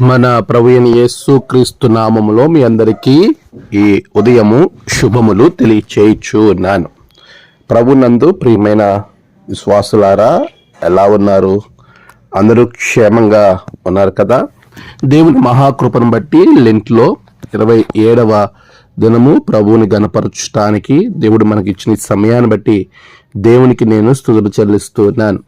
మన ప్రవీణ యేసు క్రీస్తు నామములో మీ అందరికీ ఈ ఉదయము శుభములు తెలియచేయచ్చు ఉన్నాను ప్రభునందు ప్రియమైన విశ్వాసులారా ఎలా ఉన్నారు? అందరూ క్షేమంగా ఉన్నారు కదా? దేవుని మహాకృపను బట్టి లెంట్లో ఇరవై ఏడవ దినము ప్రభువుని గనపరచడానికి దేవుడు మనకి ఇచ్చిన సమయాన్ని బట్టి దేవునికి నేను స్థుతులు చెల్లిస్తున్నాను.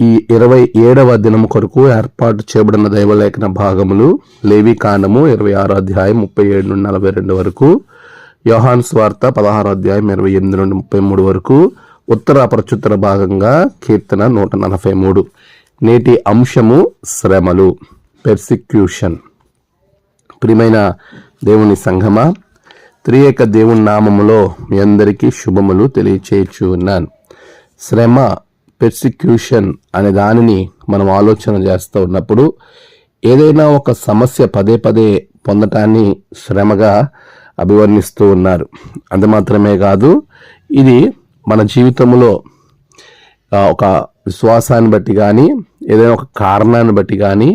ఈ ఇరవై ఏడవ దినము కొరకు ఏర్పాటు చేయబడిన దైవలేఖన భాగములు లేవి కాండము ఇరవై ఆరో అధ్యాయం ముప్పై ఏడు నుండి నలభై రెండు వరకు యోహాన్ స్వార్త పదహారో అధ్యాయం ఇరవై ఎనిమిది నుండి ముప్పై మూడు వరకు ఉత్తర ప్రచుత్తర భాగంగా కీర్తన నూట నలభై మూడు. నేటి అంశము శ్రమలు పెర్సిక్యూషన్ ప్రియమైన దేవుని సంఘమా త్రియేక దేవుని నామములో మీ అందరికీ శుభములు తెలియచేయచ్చు ఉన్నాను శ్రమ పెర్సిక్యూషన్ అనే దానిని మనం ఆలోచన చేస్తూ ఉన్నప్పుడు ఏదైనా ఒక సమస్య పదే పదే పొందటాన్ని శ్రమగా అభివర్ణిస్తూ ఉన్నారు. అంత మాత్రమే కాదు ఇది మన జీవితంలో ఒక విశ్వాసాన్ని బట్టి కానీ ఏదైనా ఒక కారణాన్ని బట్టి కానీ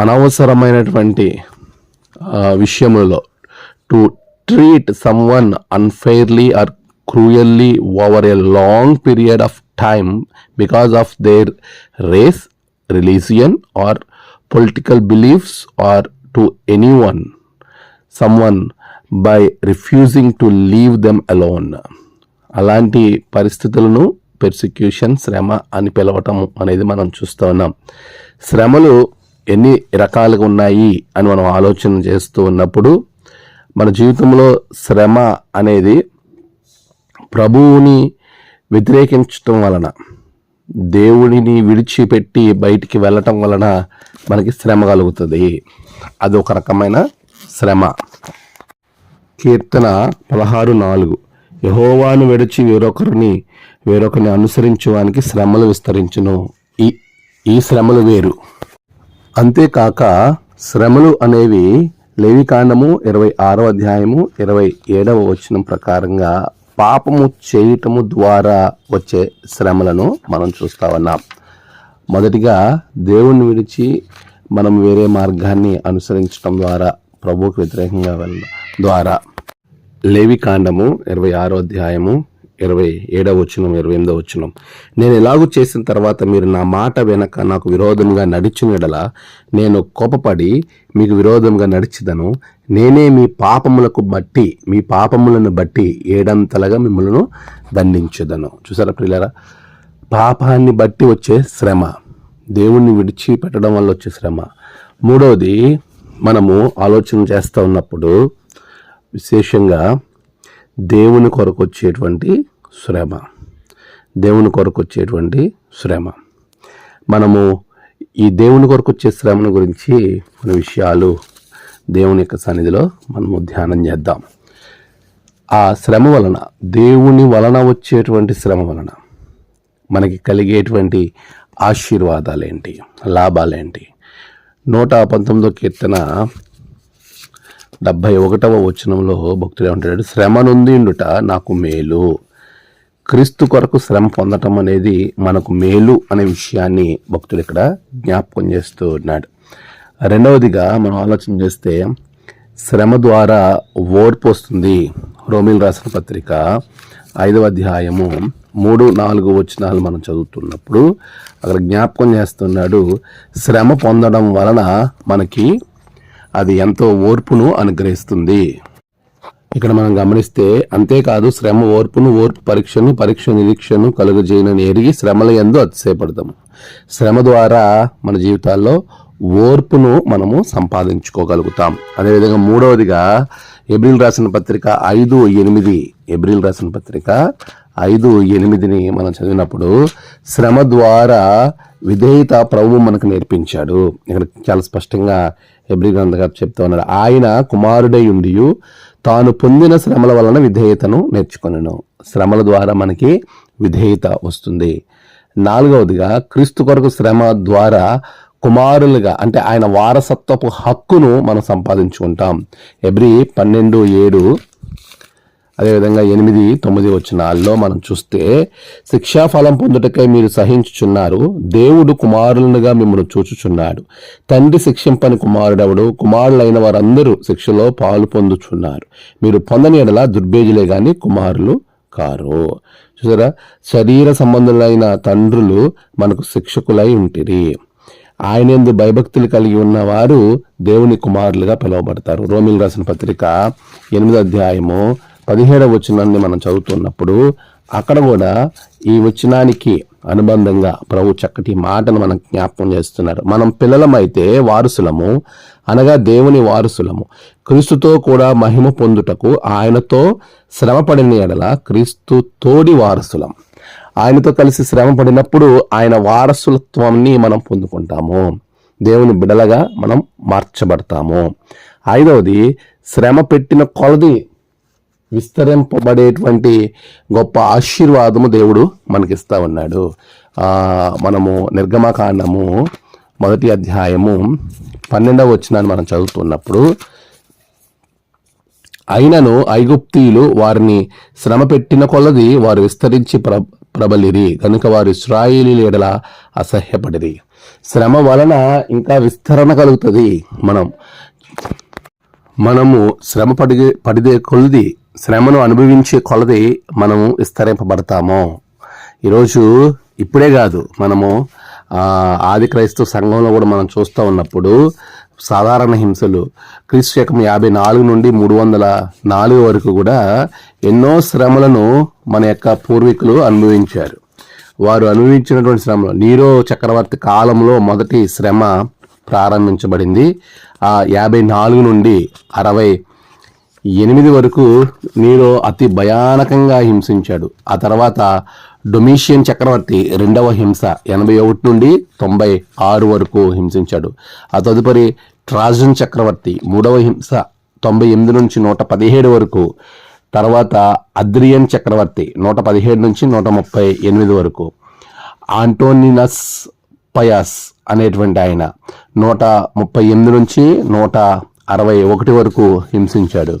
అనవసరమైనటువంటి విషయములలో to treat some one unfairly or cruelly over a long period of time because of their race religion or political beliefs or to any one some one by refusing to leave them alone అలాంటి పరిస్థితులను persecution శ్రమ అని పిలవటం అనేది మనం చూస్తూ ఉన్నాం. శ్రమలు ఎన్ని రకాలుగా ఉన్నాయి అని మనం ఆలోచన చేస్తూ ఉన్నప్పుడు మన జీవితంలో శ్రమ అనేది ప్రభువుని వ్యతిరేకించటం వలన దేవుడిని విడిచిపెట్టి బయటికి వెళ్ళటం వలన మనకి శ్రమ కలుగుతుంది. అది ఒక రకమైన శ్రమ. కీర్తన పదహారు నాలుగు. యహోవాను విడిచి వేరొకరిని వేరొకరిని అనుసరించడానికి శ్రమలు విస్తరించును. ఈ ఈ శ్రమలు వేరు. అంతేకాక శ్రమలు అనేవి లేవికాండము ఇరవై ఆరో అధ్యాయము ఇరవై ఏడవ వచనం ప్రకారంగా పాపము చేయటము ద్వారా వచ్చే శ్రమలను మనం చూస్తా ఉన్నాం. మొదటిగా దేవుణ్ణి విడిచి మనం వేరే మార్గాన్ని అనుసరించడం ద్వారా ప్రభువుకు వ్యతిరేకంగా వెళ్ళడం ద్వారా. లేవికాండము ఇరవై ఆరో అధ్యాయము ఇరవై ఏడవ వచనం ఇరవై ఎనిమిదో వచ్చినం నేను ఎలాగూ చేసిన తర్వాత మీరు నా మాట వెనక నాకు విరోధంగా నడిచిన ఎడల నేను కోపపడి మీకు విరోధంగా నడిచిదను. నేనే మీ పాపములకు బట్టి మీ పాపములను బట్టి ఏడంతలుగా మిమ్మల్ని దండించదను. చూసారా ప్రియులారా? పాపాన్ని బట్టి వచ్చే శ్రమ దేవుణ్ణి విడిచిపెట్టడం వల్ల వచ్చే శ్రమ. మూడవది మనము ఆలోచన చేస్తూ ఉన్నప్పుడు విశేషంగా దేవుని కొరకు వచ్చేటువంటి శ్రమ. దేవుని కొరకు వచ్చేటువంటి శ్రమ. మనము ఈ దేవుని కొరకు వచ్చే శ్రమను గురించి మన విషయాలు దేవుని యొక్క సన్నిధిలో మనము ధ్యానం చేద్దాం. ఆ శ్రమ వలన దేవుని వలన వచ్చేటువంటి శ్రమ వలన మనకి కలిగేటువంటి ఆశీర్వాదాలేంటి? లాభాలేంటి? నూట పంతొమ్మిదో కీర్తన డెబ్భై ఒకటవ వచనంలో భక్తులు ఏమంటాడు? శ్రమ నొందిండుట నాకు మేలు. క్రీస్తు కొరకు శ్రమ పొందటం అనేది మనకు మేలు అనే విషయాన్ని భక్తుడు ఇక్కడ జ్ఞాపకం చేస్తూ ఉన్నాడు. రెండవదిగా మనం ఆలోచన చేస్తే శ్రమ ద్వారా ఓర్పు వస్తుంది. రోమిల్ రాసిన పత్రిక ఐదవ అధ్యాయము మూడు నాలుగు వచనాలు మనం చదువుతున్నప్పుడు అక్కడ జ్ఞాపకం చేస్తున్నాడు శ్రమ పొందడం వలన మనకి అది ఎంతో ఓర్పును అనుగ్రహిస్తుంది. ఇక్కడ మనం గమనిస్తే అంతేకాదు శ్రమ ఓర్పును ఓర్పు పరీక్షను పరీక్ష నిరీక్షను కలుగజేయనని ఎరిగి శ్రమల ఎందు అతిశయపడతాము. శ్రమ ద్వారా మన జీవితాల్లో ఓర్పును మనము సంపాదించుకోగలుగుతాం. అదేవిధంగా మూడవదిగా ఎబ్రిల్ రాసిన పత్రిక ఐదు ఎనిమిది ఎబ్రిల్ రాసిన పత్రిక ఐదు ఎనిమిదిని మనం చదివినప్పుడు శ్రమ ద్వారా విధేయత ప్రభు మనకు నేర్పించాడు. ఇక్కడ చాలా స్పష్టంగా ఎబ్రి గ్రంథ చెప్తా ఉన్నారు. ఆయన కుమారుడై ఉండి తాను పొందిన శ్రమల వలన విధేయతను నేర్చుకొనను. శ్రమల ద్వారా మనకి విధేయత వస్తుంది. నాలుగవదిగా క్రీస్తు కొరకు శ్రమ ద్వారా కుమారులుగా అంటే ఆయన వారసత్వపు హక్కును మనం సంపాదించుకుంటాం. ఎబ్రి పన్నెండు ఏడు అదేవిధంగా ఎనిమిది తొమ్మిది వచ్చినాల్లో మనం చూస్తే శిక్షాఫలం పొందుటకై మీరు సహించుచున్నారు. దేవుడు కుమారులనుగా మిమ్మల్ని చూచుచున్నాడు. తండ్రి శిక్షింపని కుమారుడెవడు? కుమారులైన వారందరూ శిక్షలో పాలు పొందుచున్నారు. మీరు పొందని ఎడల దుర్బేజులే గాని కుమారులు కారు. చూసారా? శరీర సంబంధులైన తండ్రులు మనకు శిక్షకులై ఉంటిరి. ఆయన ఎందు భయభక్తులు కలిగి ఉన్నవారు దేవుని కుమారులుగా పిలువబడతారు. రోమిల్ రాసిన పత్రిక ఎనిమిదో అధ్యాయము పదిహేడవ వచనాన్ని మనం చదువుతున్నప్పుడు అక్కడ కూడా ఈ వచనానికి అనుబంధంగా ప్రభు చక్కటి మాటను మనం జ్ఞాపకం చేస్తున్నారు. మనం పిల్లలమైతే వారసులము అనగా దేవుని వారసులము. క్రీస్తుతో కూడా మహిమ పొందుటకు ఆయనతో శ్రమపడిన ఎడల క్రీస్తు తోడి వారసులం. ఆయనతో కలిసి శ్రమ పడినప్పుడు ఆయన వారసులత్వాన్ని మనం పొందుకుంటాము. దేవుని బిడలగా మనం మార్చబడతాము. ఐదవది శ్రమ పెట్టిన కొలది విస్తరింపబడేటువంటి గొప్ప ఆశీర్వాదము దేవుడు మనకిస్తా ఉన్నాడు. మనము నిర్గమకాండము మొదటి అధ్యాయము పన్నెండవ వచ్చినాన్ని మనం చదువుతున్నప్పుడు అయినను ఐగుప్తీయులు వారిని శ్రమ పెట్టిన కొలది వారు విస్తరించి ప్ర ప్రబలిరి కనుక వారు ఇస్రాయేలీల ఎడల అసహ్యపడిరి. శ్రమ వలన ఇంకా విస్తరణ కలుగుతుంది. మనం మనము శ్రమ పడి పడిదే కొలది శ్రమను అనుభవించే కొలది మనము విస్తరింపబడతాము. ఈరోజు ఇప్పుడే కాదు మనము ఆది క్రైస్తవ సంఘంలో కూడా మనం చూస్తూ ఉన్నప్పుడు సాధారణ హింసలు క్రీస్తు శకం యాభై నాలుగు నుండి మూడు వందల నాలుగు వరకు కూడా ఎన్నో శ్రమలను మన యొక్క పూర్వీకులు అనుభవించారు. వారు అనుభవించినటువంటి శ్రమలు నీరో చక్రవర్తి కాలంలో మొదటి శ్రమ ప్రారంభించబడింది. ఆ యాభై నాలుగు నుండి అరవై ఎనిమిది వరకు నీరో అతి భయానకంగా హింసించాడు. ఆ తర్వాత డొమీషియన్ చక్రవర్తి రెండవ హింస ఎనభై ఒకటి నుండి తొంభై ఆరు వరకు హింసించాడు. ఆ తదుపరి ట్రాజన్ చక్రవర్తి మూడవ హింస తొంభై ఎనిమిది నుంచి నూట పదిహేడు వరకు తర్వాత అద్రియన్ చక్రవర్తి నూట పదిహేడు నుంచి నూట ముప్పై ఎనిమిది వరకు ఆంటోనినస్ పయాస్ అనేటువంటి ఆయన నూట ముప్పై ఎనిమిది నుంచి నూట అరవై ఒకటి వరకు హింసించాడు.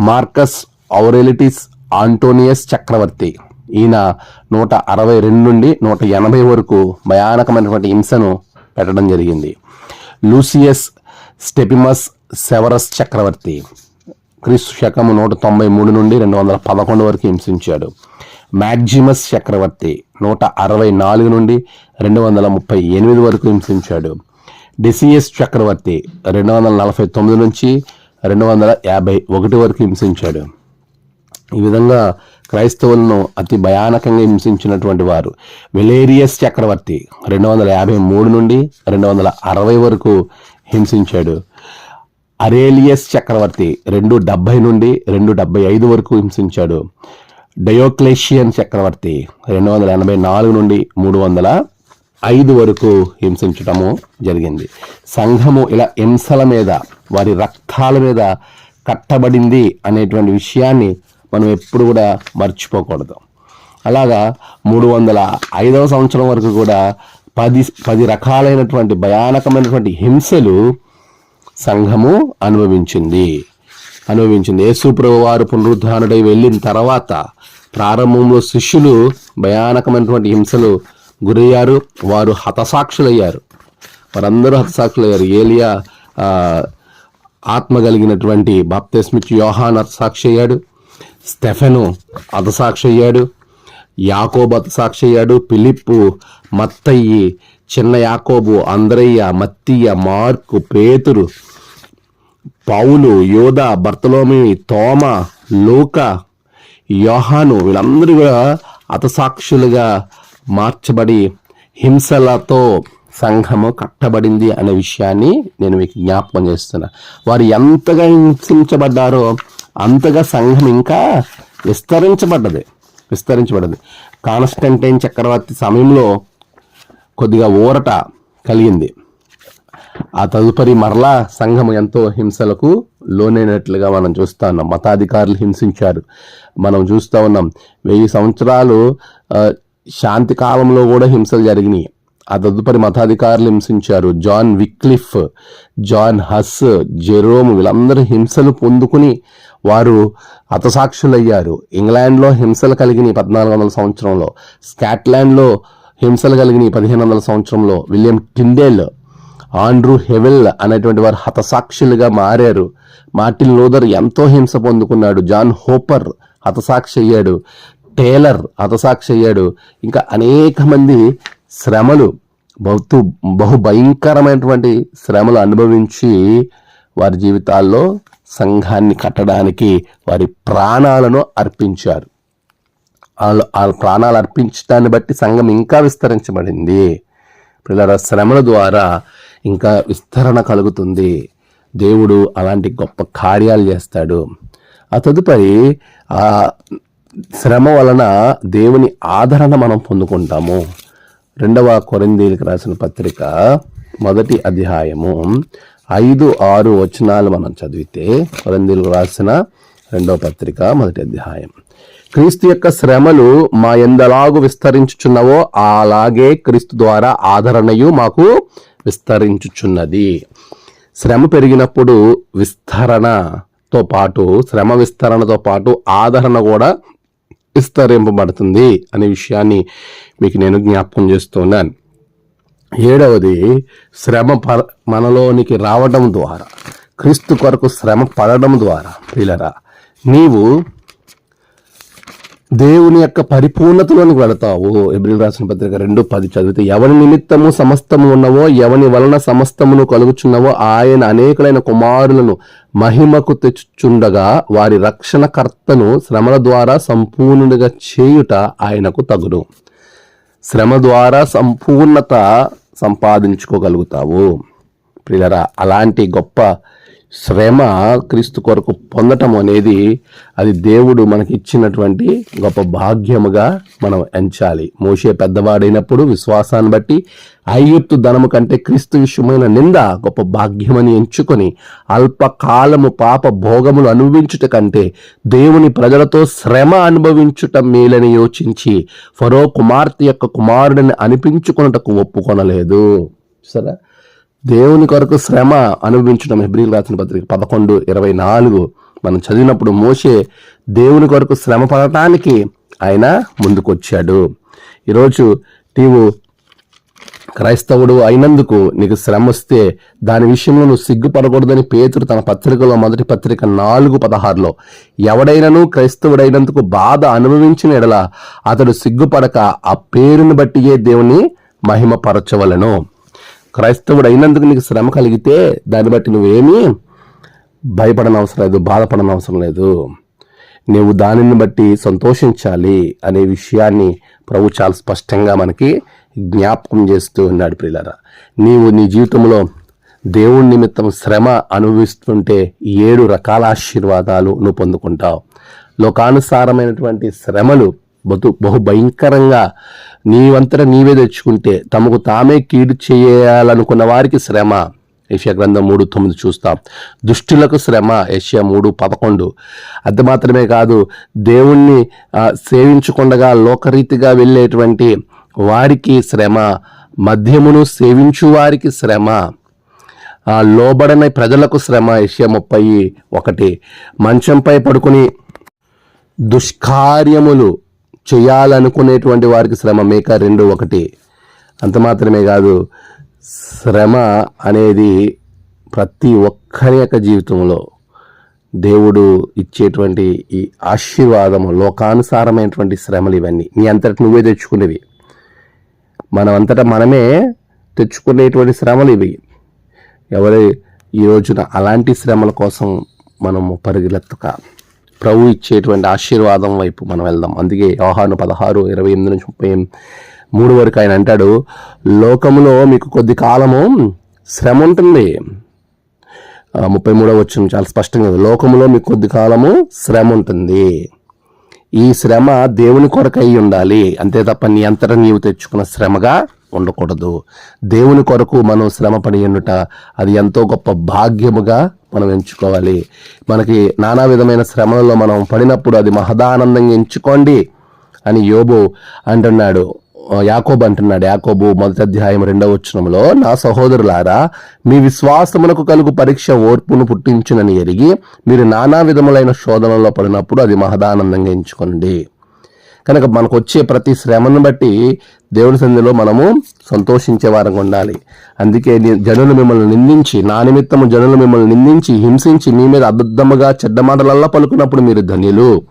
మార్కస్ ఔరెలిటిస్ ఆంటోనియస్ చక్రవర్తి. ఈయన నూట అరవై రెండు నుండి నూట ఎనభై వరకు భయానకమైనటువంటి హింసను పెట్టడం జరిగింది. లూసియస్ స్టెపిమస్ సెవరస్ చక్రవర్తి. క్రీస్తు శకము నూట తొంభై మూడు నుండి రెండు వందల పదకొండు వరకు హింసించాడు. మ్యాగ్జిమస్ చక్రవర్తి నూట అరవై నాలుగు నుండి రెండు వందల ముప్పై ఎనిమిది వరకు హింసించాడు. డెసియస్ చక్రవర్తి రెండు వందల నలభై తొమ్మిది నుంచి రెండు వందల యాభై ఒకటి వరకు హింసించాడు. ఈ విధంగా క్రైస్తవులను అతి భయానకంగా హింసించినటువంటి వారు వెలేరియస్ చక్రవర్తి రెండు వందల యాభై మూడు నుండి రెండు వందల అరవై వరకు హింసించాడు. అరేలియస్ చక్రవర్తి రెండు డెబ్బై నుండి రెండు డెబ్బై ఐదు వరకు హింసించాడు. డయోక్లేషియన్ చక్రవర్తి రెండు వందల ఎనభై నాలుగు నుండి మూడు వందల ఐదు వరకు హింసించటము జరిగింది. సంఘము ఇలా హింసల మీద వారి రక్తాల మీద కట్టబడింది అనేటువంటి విషయాన్ని మనం ఎప్పుడు కూడా మర్చిపోకూడదు. అలాగా మూడు వందల ఐదవ సంవత్సరం వరకు కూడా పది పది రకాలైనటువంటి భయానకమైనటువంటి హింసలు సంఘము అనుభవించింది. అనుభవించింది. యేసుప్రభు వారు పునరుద్ధానుడై వెళ్ళిన తర్వాత ప్రారంభంలో శిష్యులు భయానకమైనటువంటి హింసలు గురయ్యారు. వారు హతసాక్షులయ్యారు. వారందరూ హతసాక్షులయ్యారు. ఏలియా ఆత్మ కలిగినటువంటి బాప్తిస్మిచ్ యోహాన్ హతసాక్షి అయ్యాడు స్టెఫెను హతసాక్షి అయ్యాడు యాకోబు హతసాక్షి అయ్యాడు పిలిప్పు మత్తయ్యి చిన్న యాకోబు అంద్రయ్య మత్తయ్య మార్కు పేతురు పౌలు యోధ బర్తలోమి తోమ లూక యోహాను వీళ్ళందరూ కూడా హతసాక్షులుగా మార్చబడి హింసలతో సంఘము కట్టబడింది అనే విషయాన్ని నేను మీకు జ్ఞాపకం చేస్తున్నా. వారు ఎంతగా హింసించబడ్డారో అంతగా సంఘం ఇంకా విస్తరించబడ్డది. విస్తరించబడ్డది. కాన్స్టంటైన్ చక్రవర్తి సమయంలో కొద్దిగా ఊరట కలిగింది. ఆ తదుపరి మరలా సంఘం ఎంతో హింసలకు లోనైనట్లుగా మనం చూస్తా ఉన్నాం. మతాధికారులు హింసించారు. మనం చూస్తూ ఉన్నాం. వెయ్యి సంవత్సరాలు శాంతి కాలంలో కూడా హింసలు జరిగినాయి. ఆ తదుపరి మతాధికారులు హింసించారు. John Wycliffe John Hus Jerome వీళ్ళందరూ హింసలు పొందుకుని వారు హతసాక్షులయ్యారు. ఇంగ్లాండ్లో హింసలు కలిగిన పద్నాలుగు వందల సంవత్సరంలో. స్కాట్లాండ్లో హింసలు కలిగిన పదిహేను వందల సంవత్సరంలో. విలియం టిండేల్ ఆండ్రూ హెవెల్ అనేటువంటి వారు హతసాక్షులుగా మారారు. మార్టిన్ లూథర్ ఎంతో హింస పొందుకున్నాడు. జాన్ హోపర్ హతసాక్షి అయ్యాడు. టేలర్ హతసాక్షి అయ్యాడు ఇంకా అనేక మంది శ్రమలు బహు బహు భయంకరమైనటువంటి శ్రమలు అనుభవించి వారి జీవితాల్లో సంఘాన్ని కట్టడానికి వారి ప్రాణాలను అర్పించారు. వాళ్ళు వాళ్ళ ప్రాణాలు అర్పించడాన్ని బట్టి సంఘం ఇంకా విస్తరించబడింది. పిల్లల శ్రమల ద్వారా ఇంకా విస్తరణ కలుగుతుంది. దేవుడు అలాంటి గొప్ప కార్యాలు చేస్తాడు. ఆ తదుపరి శ్రమ వలన దేవుని ఆదరణ మనం పొందుకుంటాము. రెండవ కొరందీలకు రాసిన పత్రిక మొదటి అధ్యాయము ఐదు ఆరు వచనాలు మనం చదివితే కొరందీలకు రాసిన రెండవ పత్రిక మొదటి అధ్యాయం. క్రీస్తు యొక్క శ్రమలు మా ఎందలాగు విస్తరించుచున్నవో అలాగే క్రీస్తు ద్వారా ఆదరణయు మాకు విస్తరించుచున్నది. శ్రమ పెరిగినప్పుడు విస్తరణతో పాటు శ్రమ విస్తరణతో పాటు ఆదరణ కూడా విస్తరింపబడుతుంది అనే విషయాన్ని మీకు నేను జ్ఞాపకం చేస్తున్నాను. ఏడవది శ్రమ ప మనలోనికి రావడం ద్వారా క్రీస్తు కొరకు శ్రమ పడడం ద్వారా పిల్లరా నీవు దేవుని యొక్క పరిపూర్ణతలోనికి వెళతావు. ఎబ్రిల్ రాసిన పత్రిక రెండు పది చదివితే ఎవరి నిమిత్తము సమస్తము ఉన్నవో ఎవని వలన సమస్తమును కలుగుచున్నవో ఆయన అనేకులైన కుమారులను మహిమకు తెచ్చుచుండగా వారి రక్షణకర్తను శ్రమల ద్వారా సంపూర్ణుడిగా చేయుట ఆయనకు తగును. శ్రమ ద్వారా సంపూర్ణత సంపాదించుకోగలుగుతావు. ప్రియరా అలాంటి గొప్ప శ్రమ క్రీస్తు కొరకు పొందటం అనేది అది దేవుడు మనకి ఇచ్చినటువంటి గొప్ప భాగ్యముగా మనం ఎంచాలి. మోసే పెద్దవాడైనప్పుడు విశ్వాసాన్ని బట్టి ఐగుప్తు ధనము కంటే క్రీస్తు విషయమైన నింద గొప్ప భాగ్యమని ఎంచుకొని అల్పకాలము పాప భోగములు అనుభవించుట కంటే దేవుని ప్రజలతో శ్రమ అనుభవించుట మేలని యోచించి ఫరో కుమార్తె యొక్క కుమారుడిని అనిపించుకున్నటకు ఒప్పుకొనలేదు. సరే? దేవుని కొరకు శ్రమ అనుభవించడం హెబ్రిల్ రాసిన పత్రిక పదకొండు ఇరవై నాలుగు. మనం చదివినప్పుడు మోసే దేవుని కొరకు శ్రమ పడటానికి ఆయన ముందుకొచ్చాడు. ఈరోజు నీవు క్రైస్తవుడు అయినందుకు నీకు శ్రమ వస్తే దాని విషయంలో నువ్వు సిగ్గుపడకూడదని పేతురు తన పత్రికలో మొదటి పత్రిక నాలుగు పదహారులో ఎవడైనను క్రైస్తవుడైనందుకు బాధ అనుభవించిన ఎడల అతడు సిగ్గుపడక ఆ పేరుని బట్టియే దేవుని మహిమపరచవలను. క్రైస్తవుడు అయినందుకు నీకు శ్రమ కలిగితే దాన్ని బట్టి నువ్వేమీ భయపడని అవసరం లేదు బాధపడని అవసరం లేదు. నువ్వు దానిని బట్టి సంతోషించాలి అనే విషయాన్ని ప్రభు చాలా స్పష్టంగా మనకి జ్ఞాపకం చేస్తూ ఉన్నాడు ప్రియులరా. నీవు నీ జీవితంలో దేవుడి నిమిత్తం శ్రమ అనుభవిస్తుంటే ఏడు రకాల ఆశీర్వాదాలు నువ్వు పొందుకుంటావు. లోకానుసారమైనటువంటి శ్రమలు బహు భయంకరంగా నీవంతట నీవే తెచ్చుకుంటే తమకు తామే కీడు చేయాలనుకున్న వారికి శ్రమ. ఏషియా గ్రంథం మూడు తొమ్మిది చూస్తాం. దుష్టులకు శ్రమ. ఏషియా మూడు పదకొండు. అది మాత్రమే కాదు దేవుణ్ణి సేవించకుండగా లోకరీతిగా వెళ్ళేటువంటి వారికి శ్రమ. మద్యమును సేవించు వారికి శ్రమ. లోబడని ప్రజలకు శ్రమ. ఏషియా ముప్పై ఒకటి. మంచంపై పడుకుని దుష్కార్యములు చేయాలనుకునేటువంటి వారికి శ్రమ. మేక రెండు ఒకటి. అంత మాత్రమే కాదు శ్రమ అనేది ప్రతి ఒక్కరి యొక్క జీవితంలో దేవుడు ఇచ్చేటువంటి ఈ ఆశీర్వాదము లోకానుసారమైనటువంటి శ్రమలు ఇవన్నీ. నీ అంతటి నువ్వే తెచ్చుకునేవి. మనం అంతటా మనమే తెచ్చుకునేటువంటి శ్రమలు ఇవి. ఎవరి ఈ రోజున అలాంటి శ్రమల కోసం మనము పరిగెలెత్తక ప్రభు ఇచ్చేటువంటి ఆశీర్వాదం వైపు మనం వెళ్దాం. అందుకే యోహాను పదహారు ఇరవై ఎనిమిది నుంచి ముప్పై మూడు వరకు ఆయన అంటాడు లోకములో మీకు కొద్ది కాలము శ్రమ ఉంటుంది. ముప్పై మూడో వచ్చిన చాలా స్పష్టంగా లోకంలో మీకు కొద్ది కాలము శ్రమ ఉంటుంది. ఈ శ్రమ దేవుని కొరకై ఉండాలి. అంతే తప్ప నీ అంతటా నీవు తెచ్చుకున్న శ్రమగా ఉండకూడదు. దేవుని కొరకు మనం శ్రమ పడి ఉండుట అది ఎంతో గొప్ప భాగ్యముగా మనం ఎంచుకోవాలి. మనకి నానా విధమైన శ్రమలలో మనం పడినప్పుడు అది మహదానందంగా ఎంచుకోండి అని యోబు అంటున్నాడు. యాకోబు అంటున్నాడు. యాకోబు మొదటి అధ్యాయం రెండవ వచనంలో నా సహోదరులారా మీ విశ్వాసమునకు కలుగు పరీక్ష ఓర్పును పుట్టించునని ఎరిగి మీరు నానా విధములైన శోధనలో పడినప్పుడు అది మహదానందంగా ఎంచుకోండి. కనుక మనకు వచ్చే ప్రతి శ్రమను బట్టి దేవుని సంధిలో మనము సంతోషించే వారంగా ఉండాలి. అందుకే జనులు మిమ్మల్ని నిందించి నా నిమిత్తము జనులు మిమ్మల్ని నిందించి హింసించి మీ మీద అబద్ధముగా చెడ్డ మాటలల్లా పలుకున్నప్పుడు మీరు ధన్యులు.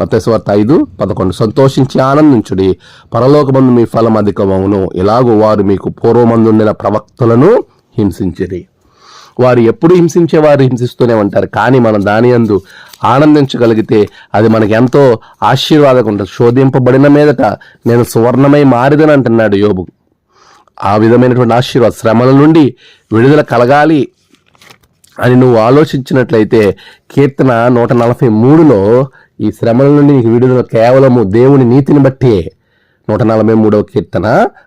మతేశ్వార్త ఐదు పదకొండు. సంతోషించి ఆనందించుడి. పరలోకమందు మీ ఫలం అధికమవును. ఇలాగూ వారు మీకు పూర్వమందుండిన ప్రవక్తలను హింసించిరి. వారు ఎప్పుడు హింసించే వారు హింసిస్తూనే ఉంటారు. కానీ మనం దాని అందు ఆనందించగలిగితే అది మనకి ఎంతో ఆశీర్వాదం ఉంటుంది. శోధింపబడిన మీదట నేను సువర్ణమై మారిదని అంటున్నాడు యోబు. ఆ విధమైనటువంటి ఆశీర్వాద శ్రమల నుండి విడుదల కలగాలి అని నువ్వు ఆలోచించినట్లయితే కీర్తన నూట నలభై మూడులో ఈ శ్రమల నుండి నీకు విడుదల కేవలము దేవుని నీతిని బట్టే నూట నలభై మూడవ కీర్తన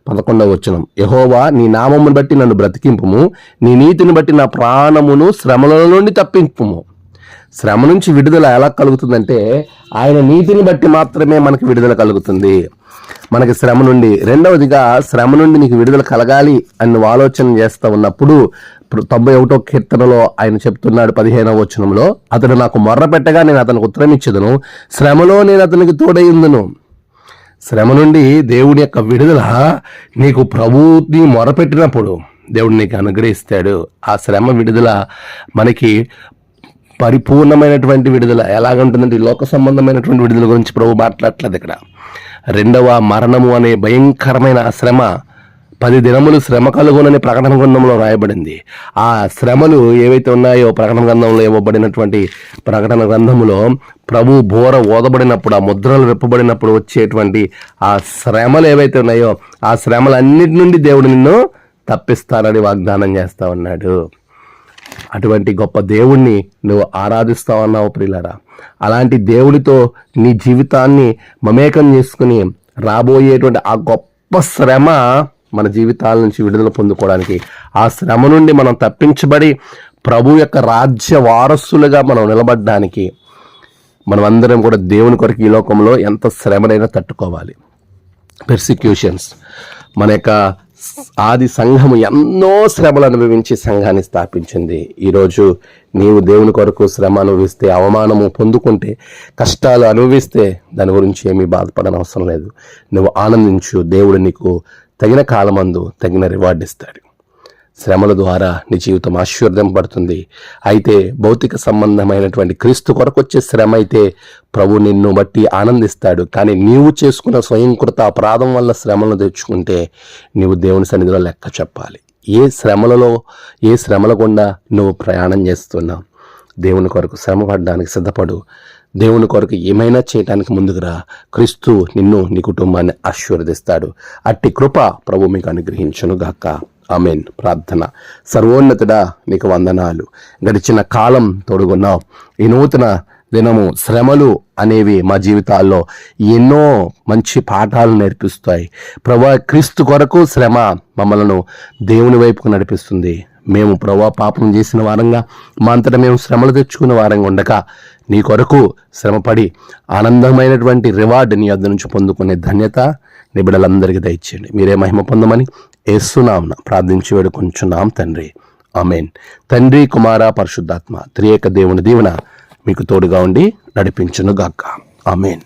పదకొండవ వచనం. యహోవా నీ నామమును బట్టి నన్ను బ్రతికింపుము. నీ నీతిని బట్టి నా ప్రాణమును శ్రమల నుండి తప్పింపుము. శ్రమ నుంచి విడుదల ఎలా కలుగుతుందంటే ఆయన నీతిని బట్టి మాత్రమే మనకి విడుదల కలుగుతుంది. మనకి శ్రమ నుండి రెండవదిగా శ్రమ నుండి నీకు విడుదల కలగాలి అని ఆలోచన చేస్తూ ఉన్నప్పుడు తొంభై ఒకటో కీర్తనలో ఆయన చెప్తున్నాడు పదిహేనవ వచనంలో అతడు నాకు మొర్ర పెట్టగా నేను అతనికి ఉత్తరం ఇచ్చేదను. శ్రమలో నేను అతనికి తోడైందును శ్రమ నుండి దేవుని యొక్క విడుదల నీకు ప్రభువుని మొరపెట్టినప్పుడు దేవుడు నీకు అనుగ్రహిస్తాడు. ఆ శ్రమ విడుదల మనకి పరిపూర్ణమైనటువంటి విడుదల ఎలాగుంటుందంటే లోక సంబంధమైనటువంటి విడుదల గురించి ప్రభు మాట్లాడలేదు ఇక్కడ. రెండవ మరణము అనే భయంకరమైన ఆ శ్రమ పది దినములు శ్రమ కలుగునని ప్రకటన గ్రంథంలో రాయబడింది. ఆ శ్రమలు ఏవైతే ఉన్నాయో ప్రకటన గ్రంథంలో ఇవ్వబడినటువంటి ప్రకటన గ్రంథములో ప్రభు బోర ఓదబడినప్పుడు ఆ ముద్రలు విప్పబడినప్పుడు వచ్చేటువంటి ఆ శ్రమలు ఏవైతే ఉన్నాయో ఆ శ్రమలన్నిటి నుండి దేవుడు నిన్ను తప్పిస్తానని వాగ్దానం చేస్తా ఉన్నాడు. అటువంటి గొప్ప దేవుణ్ణి నువ్వు ఆరాధిస్తావు అన్నావు ప్రియులరా. అలాంటి దేవుడితో నీ జీవితాన్ని మమేకం చేసుకుని రాబోయేటువంటి ఆ గొప్ప శ్రమ మన జీవితాల నుంచి విడుదల పొందుకోవడానికి. ఆ శ్రమ నుండి మనం తప్పించబడి ప్రభు యొక్క రాజ్య వారసులుగా మనం నిలబడడానికి మనం అందరం కూడా దేవుని కొరకు ఈ లోకంలో ఎంత శ్రమనైనా తట్టుకోవాలి. పెర్సిక్యూషన్స్ మన యొక్క ఆది సంఘము ఎన్నో శ్రమలు అనుభవించి సంఘాన్ని స్థాపించింది. ఈరోజు నీవు దేవుని కొరకు శ్రమ అనుభవిస్తే అవమానము పొందుకుంటే కష్టాలు అనుభవిస్తే దాని గురించి ఏమీ బాధపడని అవసరం లేదు. నువ్వు ఆనందించు. దేవుడు నీకు తగిన కాలమందు తగిన రివార్డ్ ఇస్తాడు. శ్రమల ద్వారా నీ జీవితం పడుతుంది అయితే భౌతిక సంబంధమైనటువంటి క్రీస్తు కొరకు వచ్చే శ్రమ అయితే ప్రభు నిన్ను బట్టి ఆనందిస్తాడు. కానీ నీవు చేసుకున్న స్వయంకృత అపరాధం వల్ల శ్రమలను తెచ్చుకుంటే నీవు దేవుని సన్నిధిలో లెక్క చెప్పాలి. ఏ శ్రమలలో ఏ శ్రమల గుండా నువ్వు ప్రయాణం చేస్తున్నావు? దేవుని కొరకు శ్రమ పడడానికి సిద్ధపడు. దేవుని కొరకు ఏమైనా చేయటానికి ముందుకురా. క్రీస్తు నిన్ను నీ కుటుంబాన్ని ఆశీర్వదిస్తాడు. అట్టి కృప ప్రభు మీకు అనుగ్రహించునుగాక ఆమెన్. ప్రార్థన. సర్వోన్నతుడా నీకు వందనాలు. గడిచిన కాలం తోడుగున్నావు. ఈ నూతన దినము శ్రమలు అనేవి మా జీవితాల్లో ఎన్నో మంచి పాఠాలు నేర్పిస్తాయి. ప్రభా క్రీస్తు కొరకు శ్రమ మమ్మలను దేవుని వైపుకు నడిపిస్తుంది. మేము ప్రభా పాపం చేసిన వారంగా మా అంతటా మేము శ్రమలు తెచ్చుకున్న వారంగా ఉండక నీ కొరకు శ్రమపడి ఆనందమైనటువంటి రివార్డ్ నీ వద్ద నుంచి పొందుకునే ధన్యత నిబిడలందరికీ దయచేయండి. మీరే మహిమ పొందమని ఏసునాంన ప్రార్థించి వేడుకొంచున్నాం తండ్రి. ఆమెన్. తండ్రి కుమార పరిశుద్ధాత్మ త్రియేక దేవుని దీవెన మీకు తోడుగా ఉండి నడిపించును గాక ఆమెన్.